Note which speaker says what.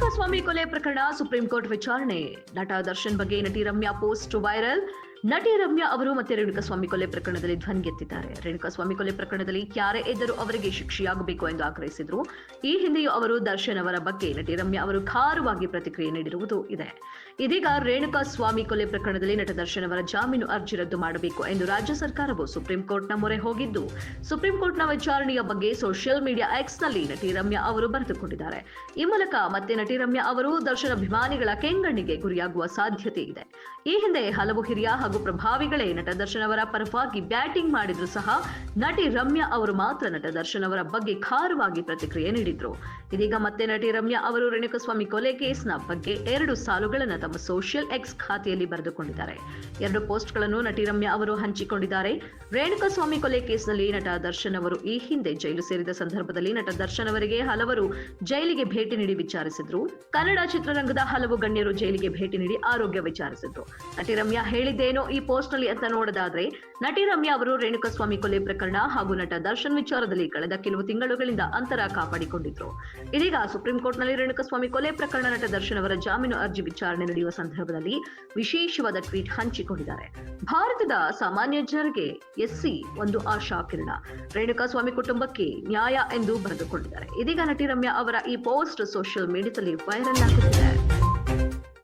Speaker 1: Bye-bye. Renukaswamy ಕೊಲೆ ಪ್ರಕರಣ supreme court ವಿಚಾರಣೆ. ನಟ ದರ್ಶನ್ ಬಗ್ಗೆ ನಟಿ ರಮ್ಯಾ ಪೋಸ್ಟ್ ವೈರಲ್. ನಟಿ ರಮ್ಯಾ ಅವರು ಮತ್ತೆ ರೇಣುಕಾಸ್ವಾಮಿ ಕೊಲೆ ಪ್ರಕರಣದಲ್ಲಿ ಧ್ವನಿಗೆತ್ತಿದ್ದಾರೆ ರೇಣುಕಾಸ್ವಾಮಿ ಕೊಲೆ ಪ್ರಕರಣದಲ್ಲಿ ಯಾರೇ ಇದ್ದರೂ ಅವರಿಗೆ ಶಿಕ್ಷೆಯಾಗಬೇಕು ಎಂದು ಆಗ್ರಹಿಸಿದ್ರು. ಈ ಹಿಂದೆಯೂ ಅವರು ದರ್ಶನ್ ಅವರ ಬಗ್ಗೆ ನಟಿ ರಮ್ಯಾ ಅವರು ಖಾರವಾಗಿ ಪ್ರತಿಕ್ರಿಯೆ ನೀಡಿರುವುದು ಇದೆ. ಇದೀಗ ರೇಣುಕಾಸ್ವಾಮಿ ಕೊಲೆ ಪ್ರಕರಣದಲ್ಲಿ ನಟ ದರ್ಶನ್ ಅವರ ಜಾಮೀನು ಅರ್ಜಿ ರದ್ದು ಮಾಡಬೇಕು ಎಂದು ರಾಜ್ಯ ಸರ್ಕಾರವು ಸುಪ್ರೀಂ ಕೋರ್ಟ್ನ ಮೊರೆ ಹೋಗಿದ್ದು, ಸುಪ್ರೀಂ ಕೋರ್ಟ್ನ ವಿಚಾರಣೆಯ ಬಗ್ಗೆ ಸೋಷಿಯಲ್ ಮೀಡಿಯಾ ಎಕ್ಸ್ನಲ್ಲಿ ನಟಿ ರಮ್ಯಾ ಅವರು ಬರೆದುಕೊಂಡಿದ್ದಾರೆ. ಈ ಮೂಲಕ ಮತ್ತೆ ನಟಿ ರಮ್ಯಾ ಅವರು ದರ್ಶನ್ ಅಭಿಮಾನಿಗಳ ಕೆಂಗಣ್ಣಿಗೆ ಗುರಿಯಾಗುವ ಸಾಧ್ಯತೆ ಇದೆ. ಈ ಹಿಂದೆ ಹಲವು ಹಿರಿಯ ಹಾಗೂ ಪ್ರಭಾವಿಗಳೇ ನಟ ದರ್ಶನ್ ಅವರ ಪರವಾಗಿ ಬ್ಯಾಟಿಂಗ್ ಮಾಡಿದ್ರು ಸಹ ನಟಿ ರಮ್ಯಾ ಅವರು ಮಾತ್ರ ನಟ ದರ್ಶನ್ ಅವರ ಬಗ್ಗೆ ಖಾರವಾಗಿ ಪ್ರತಿಕ್ರಿಯೆ ನೀಡಿದ್ರು. ಇದೀಗ ಮತ್ತೆ ನಟಿ ರಮ್ಯಾ ಅವರು ರೇಣುಕಸ್ವಾಮಿ ಕೊಲೆ ಕೇಸ್ನ ಬಗ್ಗೆ ಎರಡು ಸಾಲುಗಳನ್ನು ತಮ್ಮ ಸೋಷಿಯಲ್ ಎಕ್ಸ್ ಖಾತೆಯಲ್ಲಿ ಬರೆದುಕೊಂಡಿದ್ದಾರೆ. ಎರಡು ಪೋಸ್ಟ್ಗಳನ್ನು ನಟಿ ರಮ್ಯಾ ಅವರು ಹಂಚಿಕೊಂಡಿದ್ದಾರೆ. ರೇಣುಕಸ್ವಾಮಿ ಕೊಲೆ ಕೇಸ್ನಲ್ಲಿ ನಟ ದರ್ಶನ್ ಅವರು ಈ ಹಿಂದೆ ಜೈಲು ಸೇರಿದ ಸಂದರ್ಭದಲ್ಲಿ ನಟ ದರ್ಶನ್ ಅವರಿಗೆ ಹಲವರು ಜೈಲಿಗೆ ಭೇಟಿ ನೀಡಿ ವಿಚಾರಿಸಿದ್ರು. ಕನ್ನಡ ಚಿತ್ರರಂಗದ ಹಲವು ಗಣ್ಯರು ಜೈಲಿಗೆ ಭೇಟಿ ನೀಡಿ ಆರೋಗ್ಯ ವಿಚಾರಿಸಿದ್ರು. ನಟಿ ರಮ್ಯಾ ಹೇಳಿದ್ದೇನೋ ಈ ಪೋಸ್ಟ್ನಲ್ಲಿ ಅಂತ ನೋಡೋದಾದ್ರೆ, ನಟಿ ರಮ್ಯಾ ಅವರು ರೇಣುಕಸ್ವಾಮಿ ಕೊಲೆ ಪ್ರಕರಣ ಹಾಗೂ ನಟ ದರ್ಶನ್ ವಿಚಾರದಲ್ಲಿ ಕಳೆದ ಕೆಲವು ತಿಂಗಳುಗಳಿಂದ ಅಂತರ ಕಾಪಾಡಿಕೊಂಡಿದ್ರು. ಇದೀಗ ಸುಪ್ರೀಂ ಕೋರ್ಟ್ನಲ್ಲಿ ರೇಣುಕಸ್ವಾಮಿ ಕೊಲೆ ಪ್ರಕರಣ ನಟ ದರ್ಶನ್ ಅವರ ಜಾಮೀನು ಅರ್ಜಿ ವಿಚಾರಣೆ ನಡೆಯುವ ಸಂದರ್ಭದಲ್ಲಿ ವಿಶೇಷವಾದ ಟ್ವೀಟ್ ಹಂಚಿಕೊಂಡಿದ್ದಾರೆ. ಭಾರತದ ಸಾಮಾನ್ಯ ಜನರಿಗೆ ಎಸ್ಸಿ ಒಂದು ಆಶಾ ಕಿರಣ. ರೇಣುಕಾಸ್ವಾಮಿ ಕುಟುಂಬಕ್ಕೆ ನ್ಯಾಯ ಎಂದು ಬರೆದುಕೊಂಡಿದ್ದಾರೆ. ಇದೀಗ ನಟಿ ರಮ್ಯಾ ಅವರ ಈ ಪೋಸ್ಟ್ ಸೋಷಿಯಲ್ ಮೀಡಿಯಾದಲ್ಲಿ வைரல் ஆக்குகிறார்